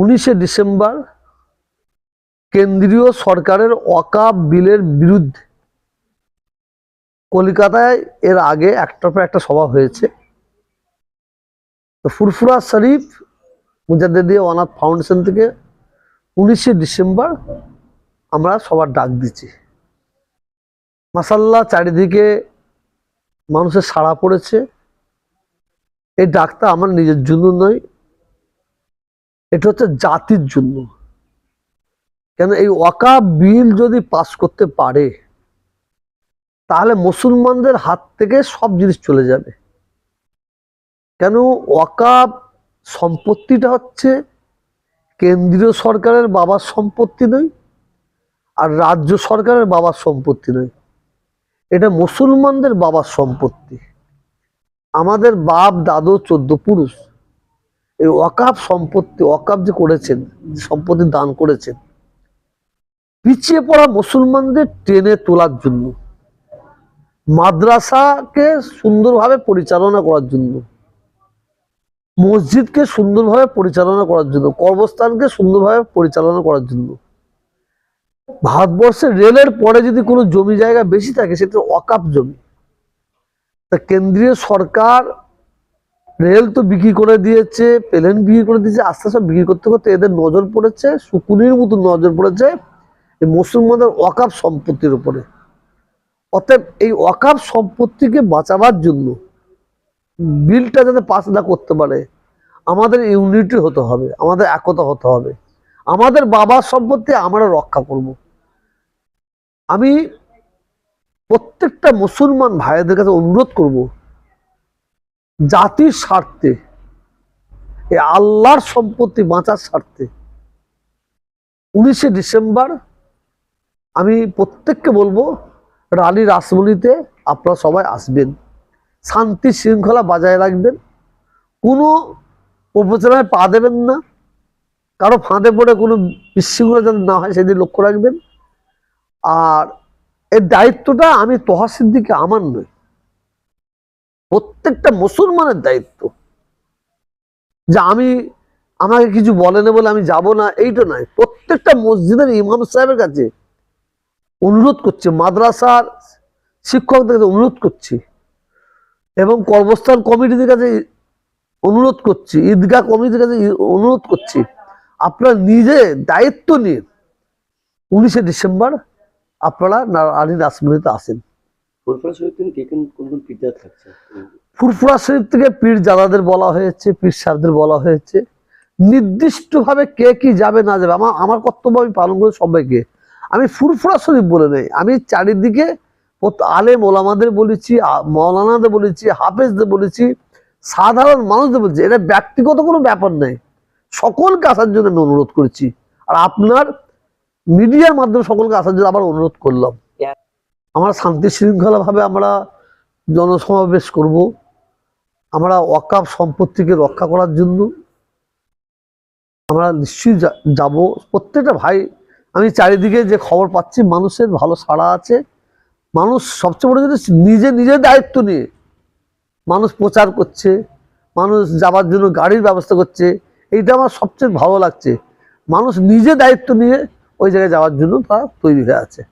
উনিশে ডিসেম্বর কেন্দ্রীয় সরকারের অকাপ বিলের বিরুদ্ধে। কলকাতায় এর আগে একটার পর একটা সভা হয়েছে। ফুরফুরা শরীফ মুজাদ্দেদিয়া অনাথ ফাউন্ডেশন থেকে উনিশে ডিসেম্বর আমরা সবার ডাক দিচ্ছি। মাসাল্লাহ চারিদিকে মানুষের সাড়া পড়েছে। এই ডাকটা আমার নিজের জন্য নয় এটা হচ্ছে জাতির জন্য। কেন এই ওয়াকা বিল যদি পাস করতে পারে, তাহলে মুসলমানদের হাত থেকে সব জিনিস চলে যাবে। কেন ওয়াকা সম্পত্তিটা হচ্ছে কেন্দ্রীয় সরকারের বাবার সম্পত্তি নয়, আর রাজ্য সরকারের বাবার সম্পত্তি নয়। এটা মুসলমানদের বাবার সম্পত্তি। আমাদের বাপ, দাদু, চোদ্দ পুরুষ। এই ওয়াকাব সম্পত্তি ওয়াকাব যে করেছেন সম্পত্তি দান করেছেন, পিছিয়ে পড়া মুসলমানদের টেনে তোলার জন্য, মাদ্রাসাকে সুন্দরভাবে পরিচালনা করার জন্য, মসজিদকে সুন্দরভাবে পরিচালনা করার জন্য কর্মস্থানকে সুন্দরভাবে পরিচালনা করার জন্য ভারতবর্ষে রেলের পরে যদি কোনো জমি জায়গা বেশি থাকে, সেটা অকাপ জমি। তা কেন্দ্রীয় সরকার রেল তো বিক্রি করে দিয়েছে, প্লেন বিক্রি করে দিয়েছে, আস্তে আস্তে বিক্রি করতে করতে এদের নজর পড়েছে, শুকুনির মতো নজর পড়েছে, এই মুসলমানদের ওয়াকাপ সম্পত্তির উপরে। অতএব এই ওয়াকাপ সম্পত্তিকে বাঁচাবার জন্য বিলটা যাতে পাস না করতে পারে, আমাদের ইউনিটি হতে হবে, আমাদের একতা হতে হবে। আমাদের বাবার সম্পত্তি আমরা রক্ষা করব। আমি প্রত্যেকটা মুসলমান ভাইদের কাছে অনুরোধ করব জাতির স্বার্থে এই আল্লাহর সম্পত্তি বাঁচার স্বার্থে। উনিশে ডিসেম্বর আমি প্রত্যেককে বলব, রানী রাসমণিতে আপনারা সবাই আসবেন। শান্তি শৃঙ্খলা বজায় রাখবেন। কোনো উপচনায় পা দেবেন না। কারও ফাঁদে পড়ে কোনো বিশৃঙ্খলা যাতে না হয় সেদিন লক্ষ্য রাখবেন। আর এর দায়িত্বটা আমি তহা সিদ্দিকে আমার নয়। প্রত্যেকটা মুসলমানের দায়িত্ব। যে আমি, আমাকে কিছু বলে না বলে আমি যাব না, এইটা নয়। প্রত্যেকটা মসজিদের ইমাম সাহেবের কাছে অনুরোধ করছে, মাদ্রাসার শিক্ষকদের কাছে অনুরোধ করছি এবং কর্মস্থান কমিটিদের কাছে অনুরোধ করছি, ঈদগাহ কমিটির কাছে অনুরোধ করছি, আপনারা নিজে দায়িত্ব নিয়ে উনিশে ডিসেম্বর আপনারা আলী রাসমণিতে আসেন। ফুরফুরা শরীফ থেকে কে পীর জাদাদের বলা হয়েছে, পীর সাহেবদের বলা হয়েছে। নির্দিষ্টভাবে কে কি যাবে, না যাবে আমার আমার কর্তব্য আমি পালন করি সবাইকে। আমি ফুরফুরা শরীফ বলে নেই, আমি চারিদিকে আলেম ওলামাদের বলেছি মৌলানাদের বলেছি, হাফেজদের বলেছি, সাধারণ মানুষদের বলছি। এটা ব্যক্তিগত কোনো ব্যাপার নেই। সকলকে আসার জন্য আমি অনুরোধ করেছি। আর আপনার মিডিয়ার মাধ্যমে সকলকে আসার জন্য আবার অনুরোধ করলাম। আমরা শান্তি শৃঙ্খলাভাবে আমরা জনসমাবেশ করব। আমরা ওয়াকাফ সম্পত্তিকে রক্ষা করার জন্য আমরা নিশ্চয়ই যাব। প্রত্যেকটা ভাই, আমি চারিদিকে যে খবর পাচ্ছি, মানুষের ভালো সাড়া আছে। মানুষ সবচেয়ে বড় জিনিস, নিজে নিজের দায়িত্ব নিয়ে মানুষ প্রচার করছে, মানুষ যাবার জন্য গাড়ির ব্যবস্থা করছে, এইটা আমার সবচেয়ে ভালো লাগছে। মানুষ নিজে দায়িত্ব নিয়ে ওই জায়গায় যাওয়ার জন্য তারা তৈরি হয়ে আছে।